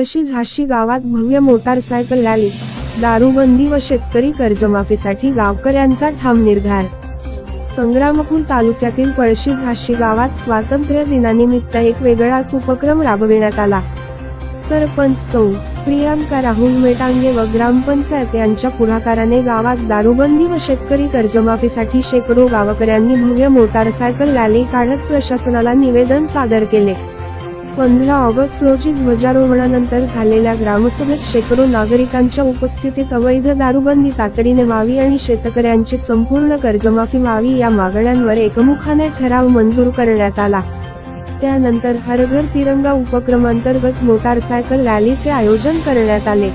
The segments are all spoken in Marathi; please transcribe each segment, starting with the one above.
तशी झाशी गावात भव्य मोटारसायकल रॅली दारूबंदी व शेतकरी कर्जमाफीसाठी गावकऱ्यांचा ठाम निर्धार. संग्रामपूर तालुक्यातील पळशी झाशी गावात स्वातंत्र्य दिनानिमित्त एक वेगळाच उपक्रम राबविण्यात आला. सरपंच सौ. प्रियांका राहुल मेटांगे व ग्रामपंचायत यांच्या पुढाकाराने गावात दारूबंदी व शेतकरी कर्जमाफीसाठी शेकडो गावकऱ्यांनी भव्य मोटारसायकल रॅली काढत प्रशासनाला निवेदन सादर केले. पंधरा ऑगस्ट रोजी ध्वजारोहणानंतर झालेल्या ग्रामसभेत शेकडो नागरिकांच्या उपस्थितीत अवैध दारूबंदी तातडीने व्हावी आणि शेतकऱ्यांची संपूर्ण कर्जमाफी व्हावी या मागण्यांवर एकमुखाने ठराव मंजूर करण्यात आला. त्यानंतर हर घर तिरंगा उपक्रमांतर्गत मोटारसायकल रॅलीचे आयोजन करण्यात आले.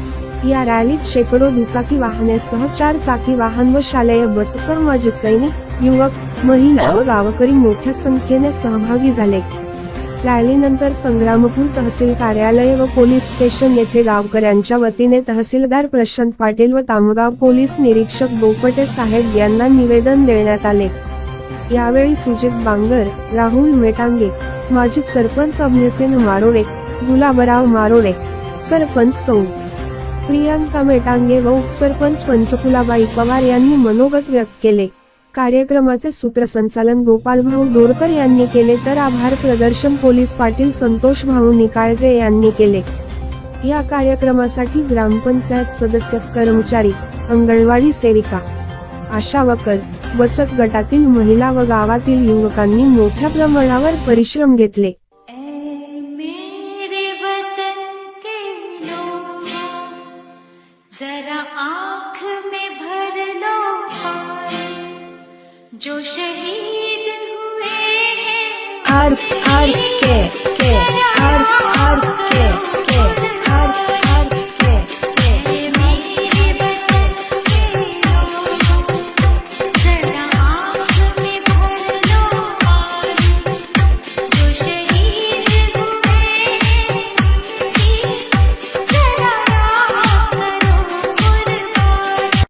या रॅलीत शेकडो दुचाकी वाहनेसह चार चाकी वाहन व शालेय बससह माजी सैनिक युवक महिला व गावकरी मोठ्या संख्येने सहभागी झाले. रॅलीनंतर संग्रामपूर तहसील कार्यालय व पोलीस स्टेशन येथे गावकऱ्यांच्या वतीने तहसीलदार प्रशांत पाटील व तामगाव पोलीस निरीक्षक बोपटे साहेब यांना निवेदन देण्यात आले. यावेळी सुजित बांगर राहुल मेटांगे माजी सरपंच अभ्यसेन मारोडे गुलाबराव मारोडे सरपंच सौ. प्रियांका मेटांगे व उपसरपंच पंचकुलाबाई पवार यांनी मनोगत व्यक्त केले. कार्यक्रमाचे सूत्रसंचालन गोपाल भाऊ दोरकर यांनी केले तर आभार प्रदर्शन पोलीस पाटील संतोष भाऊ निकाळजे यांनी केले. या कार्यक्रमासाठी ग्रामपंचायत सदस्य कर्मचारी अंगणवाडी सेविका आशा वकर बचत गटातील महिला व गावातील युवकांनी मोठ्या प्रमाणावर परिश्रम घेतले. जरा आँख में भर जो शहीद हुए हैं। हर हर के